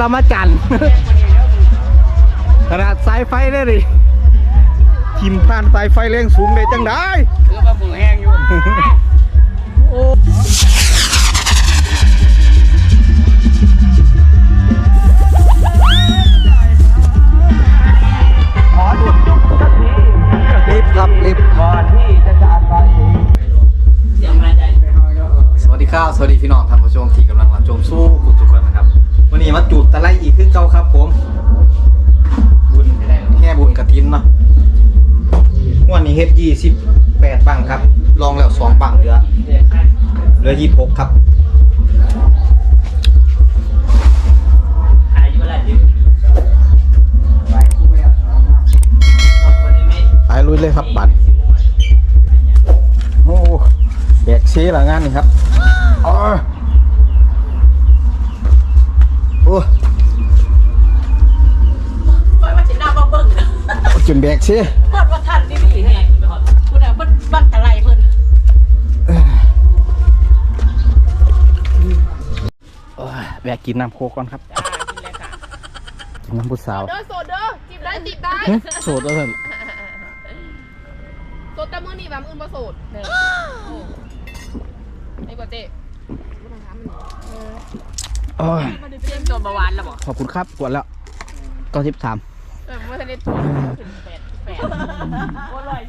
รมาจันทร์ขนาดสายไฟเลยดิทิมผ่านสายไฟแรงสูงได้จังได้คือว่ามือแห้งอยู่ เฮ็ดยี่สิบแปดบังครับ ลองแล้วสองบังเหลือเหลือยี่หกครับอายุอะไรดิไปคู่แล้วคนนี้ไม่ไปลุยเลยครับบัตรโอ้แบกเชละงานนี่ครับอ้อโอ้ปล่อยมาสิหน้าบ่เบิ่งจนแบกเช ใดเพิ่นบันตะไลเพิ่นโอ้ยแบกกินน้ำโคกก่อนครับจ้ากินแล้วค่ะกินน้ำพุทราว เด้อโซเด้อจิบได้จิบได้เฮ้ยโสดแล้วเถอะโซแต่มื้อนี้ว่ามื้อบ่โสดเด้อไอ้บ่เจ๊บ่ต้องถามมันเออโอ้ยบ่ได้เป็นตัวเบาหวานแล้วบ่ขอบคุณครับกดแล้วก็ทิปสามเออบ่ทันได้ตัวขึ้นแปดแปดบ่ร้อย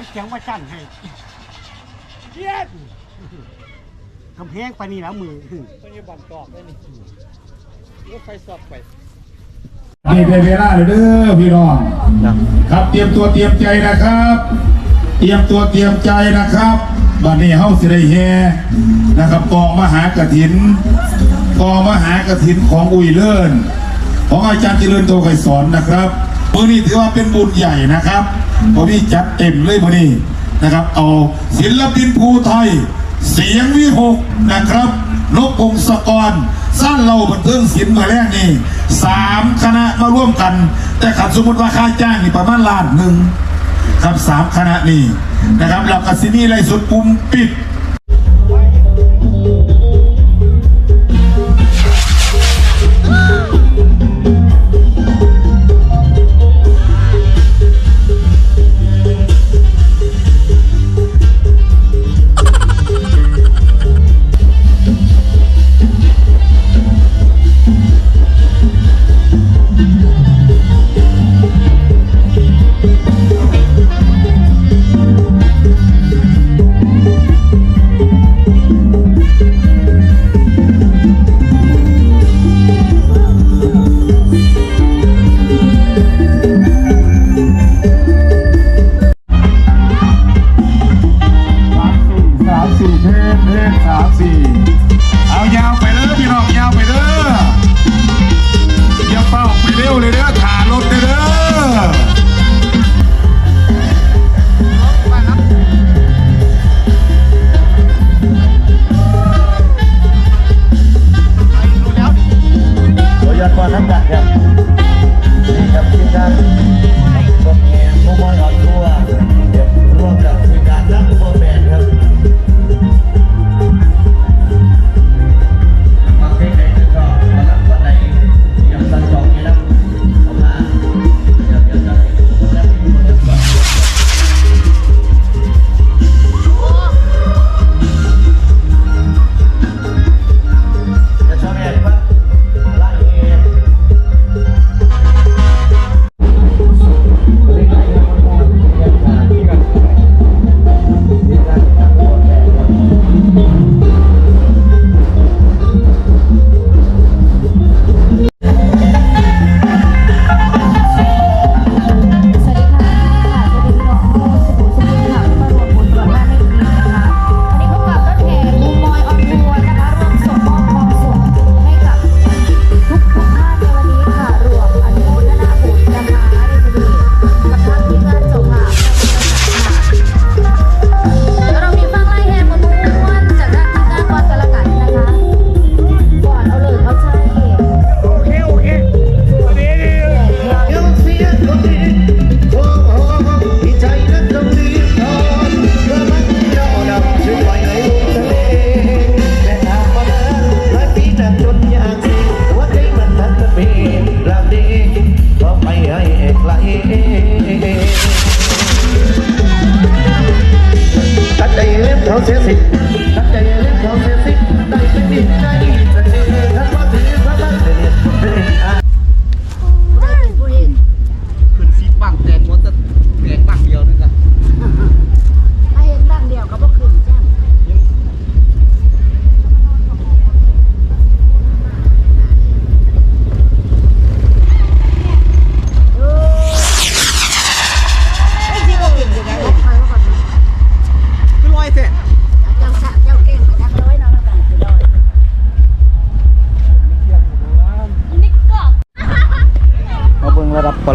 มันเสียงว่าสั้นให้เย็ดกำแพงไปนี่แล้วมือนี่บันกอกได้นี่รถไฟสอบไปนี่ได้เวลาแล้วเด้อพี่น้องครับเตรียมตัวเตรียมใจนะครับ เตรียมตัวเตรียมใจนะครับบัดนี้เฮาสิได้แห่นะครับกองมหากฐินกองมหากฐินของอุยเลินของอาจารย์เจริญโตไกรสอนนะครับมื้อนี้ถือว่าเป็นบุญใหญ่นะครับเพราะนี่จัดเต็มเลยพอนี้นะครับ เอาศิลปินภูไทย เสียงวิหกนะครับนกพงศกรสร้างเราบันเทิงศิลป์มาแรกนี่สามคณะมาร่วมกัน แต่ขัดสมมติว่าค่าจ้างนี่ประมาณล้านหนึ่งครับสามคณะนี่นะครับเราก็สินี่ไรสุดปุ่มปิด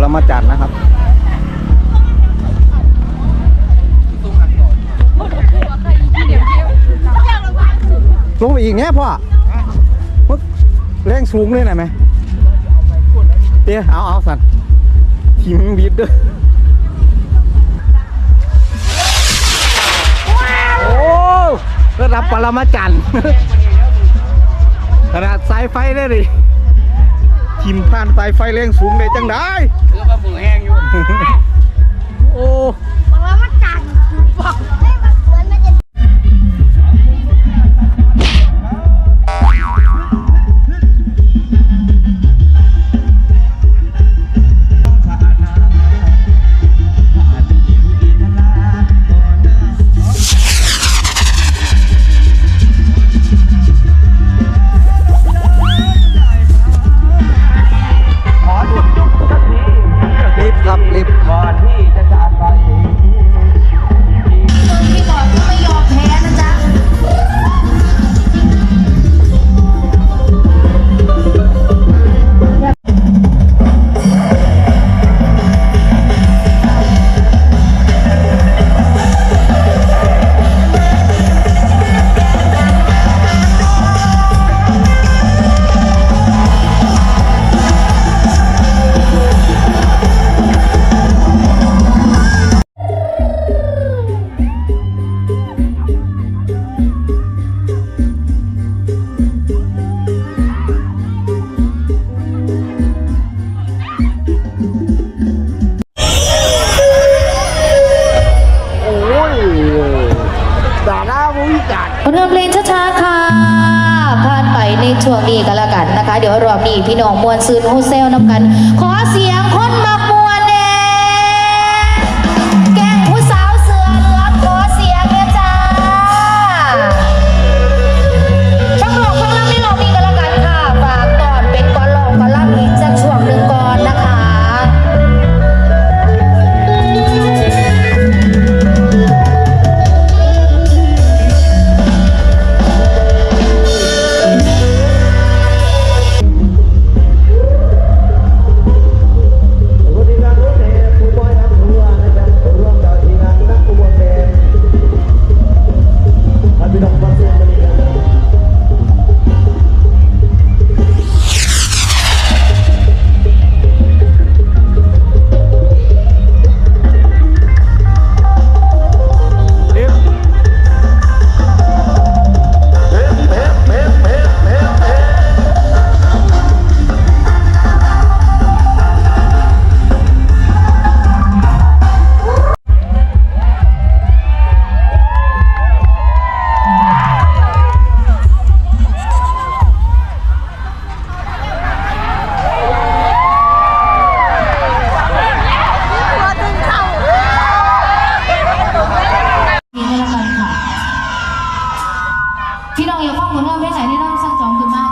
ลไม้จัดนะครับลงไปอีกเนี้ยพ่อแรงสูงเลยหน่ะไหมเดี๋ยเอาเอาสัตว์ทีมบีบด้วยโอ้ระดับปรมาจารย์ขนาดสายไฟได้ดิ กิมผ่านสายไฟแรงสูงได้จังได้คือว่ามือแห้งอยู่ โอ้ วนซืนโฮเซลน้ำกัน ขอเสียงคนมา ผลงานเพลงไหนที่ได้สร้างจองคือมา